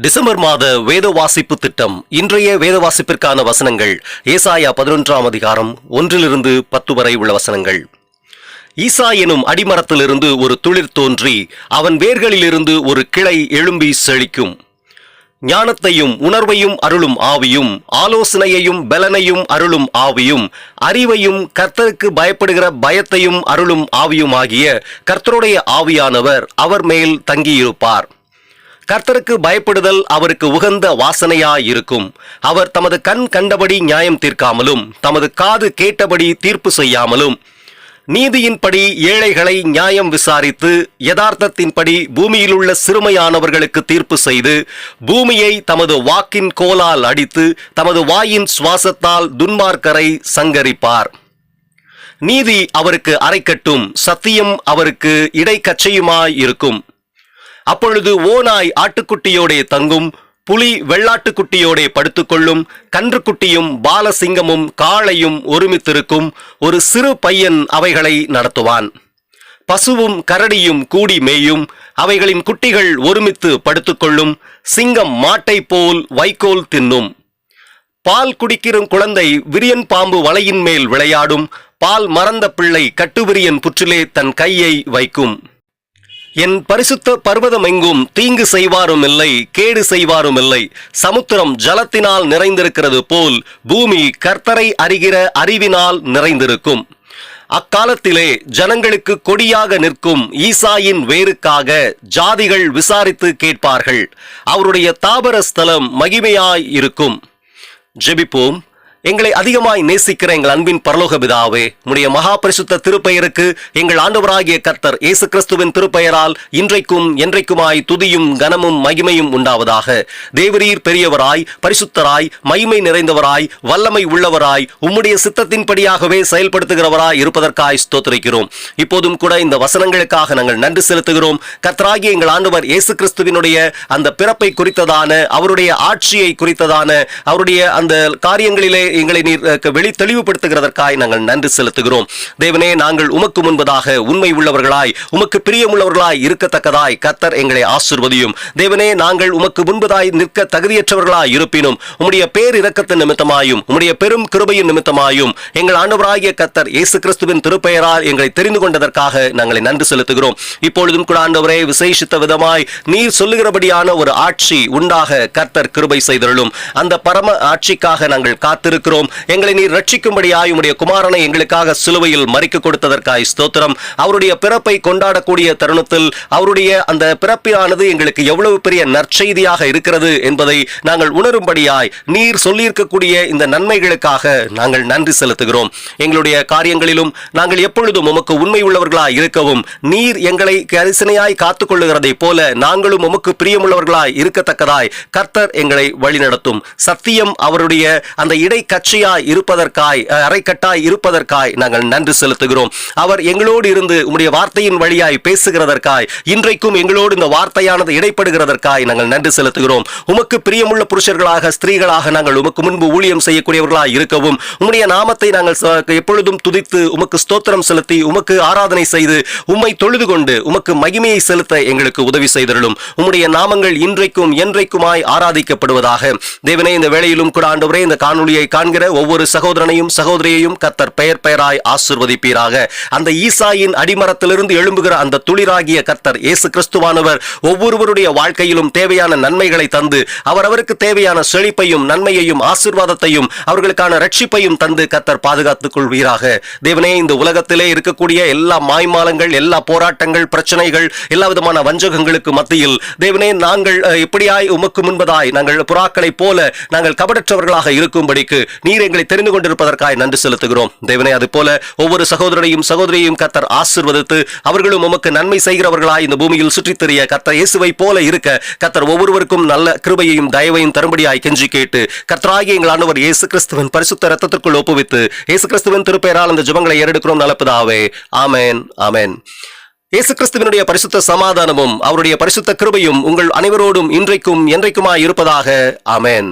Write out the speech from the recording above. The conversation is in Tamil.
டிசம்பர் மாத வேத வாசிப்பு திட்டம். இன்றைய வேத வாசிப்பிற்கான வசனங்கள். ஏசாயா பதினொன்றாம் அதிகாரம் ஒன்றிலிருந்து பத்து வரை உள்ள வசனங்கள். ஈசா எனும் அடிமரத்திலிருந்து ஒரு துளிர் தோன்றி அவன் வேர்களிலிருந்து ஒரு கிளை எழும்பி செழிக்கும். ஞானத்தையும் உணர்வையும் அருளும் ஆவியும் ஆலோசனையையும் பலனையும் அருளும் ஆவியும் அறிவையும் கர்த்தருக்கு பயப்படுகிற பயத்தையும் அருளும் ஆவியுமாகிய கர்த்தருடைய ஆவியானவர் அவர் மேல் தங்கியிருப்பார். கர்த்தருக்கு பயப்படுதல் அவருக்கு உகந்த வாசனையாயிருக்கும். அவர் தமது கண் கண்டபடி நியாயம் தீர்க்காமலும் தமது காது கேட்டபடி தீர்ப்பு செய்யாமலும் நீதியின்படி ஏழைகளை நியாயம் விசாரித்து யதார்த்தத்தின்படி பூமியிலுள்ள சிறுமையானவர்களுக்கு தீர்ப்பு செய்து பூமியை தமது வாக்கின் கோலால் அடித்து தமது வாயின் சுவாசத்தால் துன்மார்க்கரை சங்கரிப்பார். நீதி அவருக்கு அரைக்கட்டும் சத்தியம் அவருக்கு இடைக்கச்சையுமாயிருக்கும். அப்பொழுது ஓநாய் ஆட்டுக்குட்டியோடே தங்கும் புலி வெள்ளாட்டுக்குட்டியோடே படுத்துக்கொள்ளும் கன்றுக்குட்டியும் பாலசிங்கமும் காளையும் ஒருமித்திருக்கும் ஒரு சிறு பையன் அவைகளை நடத்துவான். பசுவும் கரடியும் கூடி மேயும் அவைகளின் குட்டிகள் ஒருமித்து படுத்துக்கொள்ளும் சிங்கம் மாட்டைப் போல் வைக்கோல் தின்னும். பால் குடிக்கிறும் குழந்தை விரியன் பாம்பு வலையின் மேல் விளையாடும் பால் மறந்த பிள்ளை கட்டுவிரியன் புற்றிலே தன் கையை வைக்கும். என் பரிசுத்த பர்வதமெங்கும் தீங்கு செய்வாரும் இல்லை கேடு செய்வாரும் இல்லை. சமுத்திரம் ஜலத்தினால் நிறைந்திருக்கிறது போல் பூமி கர்த்தரை அறிகிற அறிவினால் நிறைந்திருக்கும். அக்காலத்திலே ஜனங்களுக்கு கொடியாக நிற்கும் ஈசாயின் வேருக்காக ஜாதிகள் விசாரித்து கேட்பார்கள். அவருடைய தாபர ஸ்தலம் மகிமையாய் இருக்கும். ஜெபிப்போம். எங்களை அதிகமாய் நேசிக்கிற எங்கள் அன்பின் பரலோக பிதாவே உடைய மகா பரிசுத்த திருப்பெயருக்கு எங்கள் ஆண்டவராகிய கர்த்தர் இயேசு கிறிஸ்துவின் திருப்பெயரால் இன்றைக்கும் என்றைக்குமாய் துதியும் கனமும் மகிமையும் உண்டாவதாக. தேவரீர் பெரியவராய் பரிசுத்தராய் மகிமை நிறைந்தவராய் வல்லமை உள்ளவராய் உம்முடைய சித்தத்தின்படியாகவே செயல்படுத்துகிறவராய் இருப்பதற்காய் ஸ்தோத்திரிக்கிறோம். இப்போதும் கூட இந்த வசனங்களுக்காக நாங்கள் நன்றி செலுத்துகிறோம். கர்த்தராகிய எங்கள் ஆண்டவர் இயேசு கிறிஸ்துவினுடைய அந்த பிறப்பை குறித்ததான அவருடைய ஆட்சியை குறித்ததான அவருடைய அந்த காரியங்களிலே எங்களை நீர் வெளி தெளிவுபடுத்துகிறதற்காய் நாங்கள் நன்றி செலுத்துகிறோம். தேவனே நாங்கள் உமக்கு முன்பதாக உண்மை உள்ளவர்களாய் உமக்கு பிரியமுள்ளவர்களாய் இருக்கத்தக்கதாய் கத்தர் எங்களை ஆசிர்வதியும். தேவனே நாங்கள் உமக்கு முன்பதாய் நிற்க தகுதியற்றவர்களாய் இருப்பினும் உம்முடைய பேர் இரக்கத்தின் நிமித்தமாயும் உம்முடைய பெரும் கிருபையின் நிமித்தமாயும் எங்கள் ஆண்டவராகிய கத்தர் இயேசு கிறிஸ்துவின் திருப்பெயரால் எங்களை தெரிந்து கொண்டதற்காக நாங்களை நன்றி செலுத்துகிறோம். இப்பொழுதும் கூட ஆண்டவரே விசேஷித்த விதமாய் நீர் சொல்லுகிறபடியான ஒரு ஆட்சி உண்டாக கர்த்தர் கிருபை செய்தருளும். அந்த பரம ஆட்சிக்காக நாங்கள் காத்திருக்கிறோம். எங்களை நீர் ரட்சிக்கும்படியாய் உடைய குமாரனை எங்களுக்காக சிலுவையில் மறிக்க கொடுத்ததற்காய் ஸ்தோத்திரம். அவருடைய பிறப்பை கொண்டாடக்கூடிய தருணத்தில் அவருடைய அந்த பிறப்பிலானது எங்களுக்கு எவ்வளவு பெரிய நற்செய்தியாக இருக்கிறது என்பதை நாங்கள் உணரும்படியாய் நீர் சொல்லியிருக்கக்கூடிய இந்த நன்மைகளுக்காக நாங்கள் நன்றி செலுத்துகிறோம். எங்களுடைய காரியங்களிலும் நாங்கள் எப்பொழுதும் உமக்கு உண்மை உள்ளவர்களாய் இருக்கவும் நீர் எங்களை கரிசனையாய் காத்துக் கொள்ளுகிறதை போல நாங்களும் உமக்கு பிரியமுள்ளவர்களாய் இருக்கத்தக்கதாய் கர்த்தர் எங்களை வழிநடத்தும். சத்தியம் அவருடைய அந்த கட்சியாய் இருப்பதற்காய் அரைக்கட்டாய் இருப்பதற்காய் நாங்கள் நன்றி செலுத்துகிறோம். அவர் எங்களோடு இருந்து உம்முடைய வார்த்தையின் வழியாய் பேசுகிறதற்காய் இன்றைக்கும் எங்களோடு இந்த வார்த்தையானது இடைப்படுகிறதற்காய் நாங்கள் நன்றி செலுத்துகிறோம். உமக்கு பிரியமுள்ள புருஷர்களாக ஸ்திரீகளாக நாங்கள் உமக்கு முன்பு ஊழியம் செய்யக்கூடியவர்களாய் இருக்கவும் உம்முடைய நாமத்தை நாங்கள் எப்பொழுதும் துதித்து உமக்கு ஸ்தோத்திரம் செலுத்தி உமக்கு ஆராதனை செய்து உம்மை தொழுது கொண்டு உமக்கு மகிமையை செலுத்த எங்களுக்கு உதவி செய்தருளும் உம்முடைய நாமங்கள் இன்றைக்கும் என்றைக்குமாய் ஆராதிக்கப்படுவதாக. தேவனே இந்த வேளையிலும் கூட ஆண்டவரே இந்த காணொலியை காண்கிற ஒவ்வொரு சகோதரனையும் சகோதரியையும் கத்தர் பெயர் பெயராய் ஆசிர்வதிப்பீராக. அந்த ஈசாயின் அடிமரத்திலிருந்து எழும்புகிற அந்த துளிராகிய கர்த்தர் இயேசு கிறிஸ்துவானவர் ஒவ்வொருவருடைய வாழ்க்கையிலும் தேவையான நன்மைகளை தந்து அவரவருக்கு தேவையான செழிப்பையும் நன்மையையும் ஆசீர்வாதத்தையும் அவர்களுக்கான ரட்சிப்பையும் தந்து கத்தர் பாதுகாத்துக் கொள்வீராக. தேவனே இந்த உலகத்திலே இருக்கக்கூடிய எல்லா மாய்மாலங்கள் எல்லா போராட்டங்கள் பிரச்சனைகள் எல்லா விதமான வஞ்சகங்களுக்கு மத்தியில் தேவனே நாங்கள் இப்படியாய் எப்படியாய் உமக்கு முன்பதாய் நாங்கள் புறாக்களைப் போல நாங்கள் கபடற்றவர்களாக இருக்கும்படிக்கு நீர் எங்களை தெரிந்து கொண்டிருப்பதற்காய் நன்றி செலுத்துகிறோம். தேவனே அது போல ஒவ்வொரு சகோதரனையும் சகோதரியையும் கத்தர் ஆசிர்வதித்து அவர்களும் உமக்கு நன்மை செய்கிறவர்களாய் இந்த பூமியில் சுற்றித் தெரிய கத்தர் இயேசுவை போல இருக்க கத்தர் ஒவ்வொருவருக்கும் நல்ல கிருபையையும் தயவையும் தரும்படியாய் கெஞ்சி கேட்டு கத்தராகிய எங்கள் ஆண்டவர் இயேசு கிறிஸ்துவின் பரிசுத்த ரத்தத்திற்குள் ஒப்புவித்து இயேசு கிறிஸ்துவின் திருப்பெயரால் அந்த ஜபங்களை ஏறெடுக்கிறோம் நலப்பதாவே. ஆமேன் ஆமேன். இயேசு கிறிஸ்துவினுடைய பரிசுத்த சமாதானமும் அவருடைய பரிசுத்த கிருபையும் உங்கள் அனைவரோடும் இன்றைக்கும் என்றைக்குமாய் இருப்பதாக. அமேன்